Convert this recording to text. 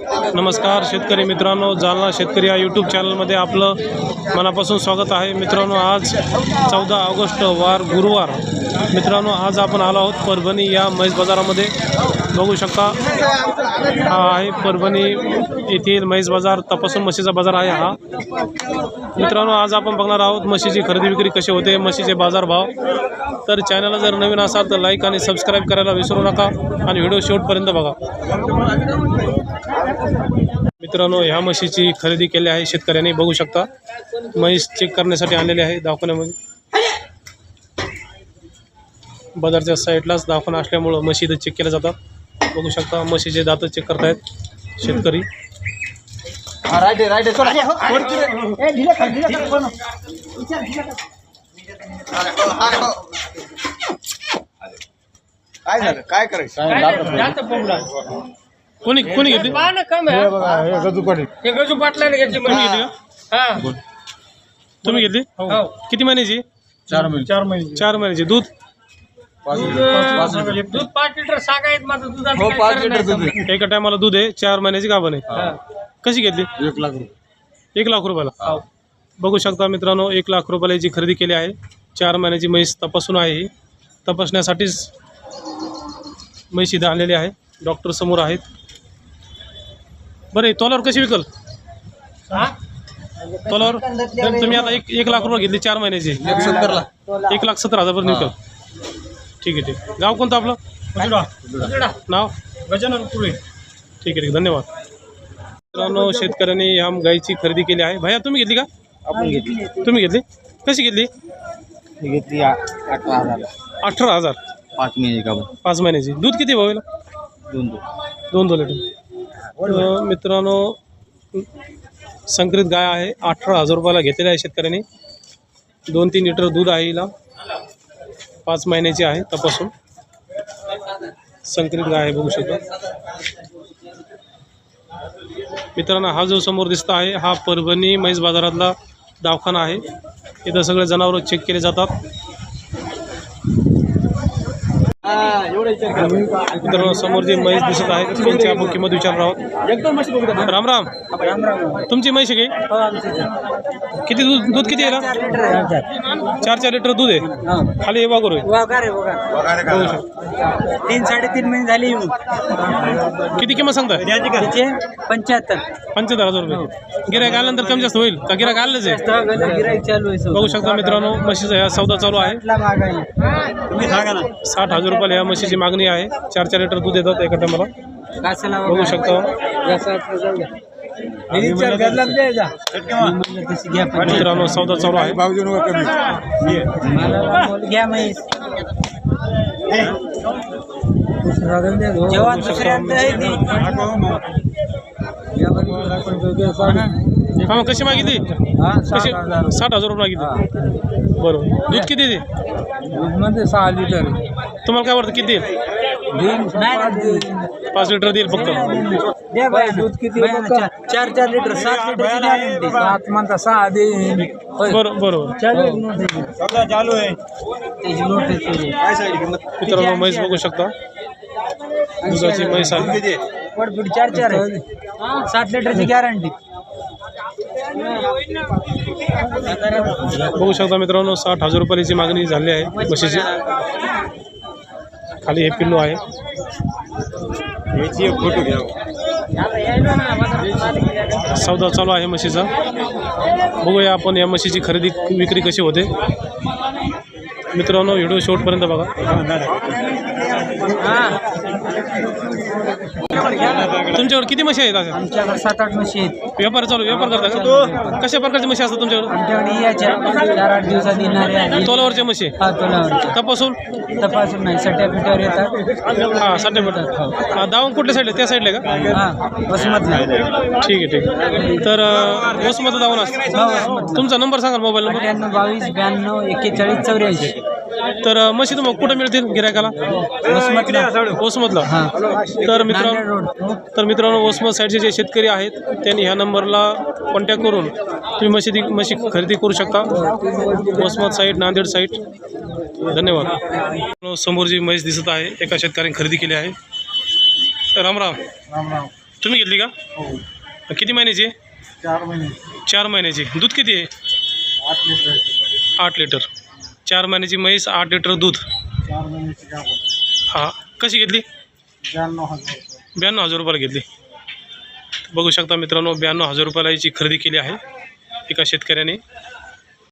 नमस्कार शेतकरी मित्रांनो जालना शेतकरी या यूट्यूब चॅनलमध्ये आपलं मनापासून स्वागत आहे. मित्रांनो आज चौदा ऑगस्ट वार गुरुवार. मित्रांनो आज आपण आलो आहोत परभणी या म्हैस बाजारामध्ये. बघू शकता हा आहे परभणी येथील म्हैस बाजार. तपासून म्हशीचा बाजार आहे हा. मित्रांनो आज आपण बघणार आहोत म्हशीची खरेदी विक्री कशी होते म्हशीचे बाजारभाव तर चॅनलला जर नवीन असाल तर लाईक आणि सबस्क्राईब करायला विसरू नका आणि व्हिडिओ शेवटपर्यंत बघा. मित्रांनो ह्या म्हशीची खरेदी केली आहे शेतकऱ्यांनी बघू शकता. म्हैस चेक करण्यासाठी आणलेली आहे दवाखान्यामध्ये. बाजारच्या साईडलाच दाखवणं असल्यामुळं म्हशी चेक केल्या जातात. बघू शकता म्हशीचे दात चेक करतायत शेतकरी. राईट आहे राईट आहे. काय झालं? काय करायचं? कोणी कोणी घेतली? गजूकडे कोणी घेतली का तुम्ही घेतली? किती महिन्याची? चार महिने. चार महिने. चार महिन्याची. दूध? पाच लिटर पाच लिटर. दूध पाच लिटर सांगायत माझं दुधाचं हो काही पाच खरं लिटर नाही दूध आहे. एका टायमाला दूध आहे चार महिन्याची गाभण आहे. हा. कशी घेतली? एक लाख रुपये. एक लाख रुपयाला. बघू शकता मित्रांनो एक लाख रुपयाला याची खरेदी केली आहे चार महिन्याची म्हैस तपासून आहे ही. तपासण्यासाठीच म्हैस इथं आणलेली आहे. डॉक्टर समोर आहेत. बरं हे तोलावर कशी विकल? हा? तोलावर? तर तुम्ही आता एक एक लाख रुपये घेतली चार महिन्याची. एक सत्तरला एक लाख सत्तर हजारपर्यंत विकल. ठीक आहे ठीक आहे. गाव कोणतं आपलं. नाव? गजानन पुळे ठीक आहे ठीक आहे. धन्यवाद. मित्रांनो शेतकऱ्यांनी ह्या गाईची खरेदी केली आहे. भैया तुम्ही घेतली का? आपण घेतली. तुम्ही घेतली? कशी घेतली? ही घेतली आ- अठरा हजार. अठरा हजार. पाच महिने का पाच महिन्याची. दूध किती भावेल दोन दोन दोन दोन लिटर. तर मित्रांनो संकरित गाय आहे. अठरा हजार रुपयाला घेतलेली आहे शेतकऱ्यांनी. दोन तीन लिटर दूध आहे हिला. पाच महिन्याची आहे तपासून. संकरित गाय आहे बघू शकता. मित्रांनो हा जो समोर दिसत आहे हा परभणी म्हैस बाजारातला दवाखाना आहे. इथं सगळे जनावरं चेक केले जातात. मित्रांनो समोर जी म्हैस दिसत आहे. त्यांची आपण किंमत विचारणार आहोत. राम राम. तुमची म्हैस आहे की? किती दूध दूध किती आहे ना चार चार लिटर दूध आहे. खाली हे वागर आहे, शकता. तीन साडेतीन महिने झाले किती किंमत सांगताय तिचे पंच्याहत्तर. पंच्याहत्तर हजार रुपये. गिरायक आल्यानंतर कमी जास्त होईल का? गिरायक आलंच आहे. चालू आहे बघू शकता मित्रांनो म्हशीचा सौदा चालू आहे. तुम्ही सांगा ना. साठ हजार रुपयाला ह्या म्हशीची मागणी आहे. चार चार लिटर दूध देतात एका टायमाला बघू शकता. मित्रांनो सौदा चालू आहे. घ्या दुसऱ्यांदा आहे ती. हा मग कशी? मागितली कशी साठ हजार रुपये मागितली. बरोबर दूध किती दे मध्ये सहा लिटर तुम्हाला काय वाटतं किती देईल पाच लिटर देईल फक्त. बाई दूध किती चार चार लिटर सात लिटर सात म्हणता सहा देईन. बरोबर बरोबर मित्रांनो म्हैस बघू शकता. दुधाची म्हैस आहे. चार चार आहे. सात लिटरची गॅरंटी बघू शकता मित्रांनो साठ हजार रुपयाची मागणी झाली आहे म्हशीची. खाली हे पिल्लू आहे. फोटो घ्या सौदा चालू आहे म्हशीचा. बघूया आपण या म्हशीची खरेदी विक्री कशी होते. मित्रांनो व्हिडिओ शेवटपर्यंत बघा. तुमच्याकडे किती म्हशी आहेत? आमच्याकडे सात आठ म्हशी आहेत. व्यापार चालू व्यापार करता का? कशा प्रकारची म्हशी असतात तुमच्याकडे आमच्याकडे याच्या चार आठ दिवसात येणारे आणि तोलावरच्या म्हशी? हा तोलावर. तपासून? तपासून नाही सट्या पिठावर येतात हां. साठी भेटतात दावण कुठल्या साईडला त्या साईडला आहे का? हा वसमतला. ठीक आहे ठीक आहे. तर वसमत दावण असतं. हा तुमचा नंबर सांगा मोबाईल नंबर. अठ्ठ्याण्णव बावीस ब्याण्णव एक्केचाळीस चौऱ्याऐंशी. तर म्हशी तुम्हाला कुठं मिळतील गिरायकाला ओसमतला हा. तर मित्रांनो रोड. तर मित्रांनो ओसमत साईडचे जे शेतकरी आहेत त्यांनी ह्या नंबरला कॉन्टॅक्ट करून तुम्ही म्हशी म्हशी खरेदी करू शकता. ओसमत साईड नांदेड साईड. धन्यवाद. समोर जी म्हैस दिसत आहे एका शेतकऱ्याने खरेदी केली आहे. राम राम. तुम्ही घेतली का? हो. किती महिन्याची चार महिने. चार महिन्याची. दूध किती आहे? आठ लिटर आठ लिटर. चार महिन्याची म्हैस आठ लिटर दूध. चार महिन्याची गाभण. हां. कशी घेतली? ब्याण्णव हजार रुपये. ब्याण्णव हजार रुपयाला घेतली. बघू शकता मित्रांनो ब्याण्णव हजार रुपयाला याची खरेदी केली आहे एका शेतकऱ्याने.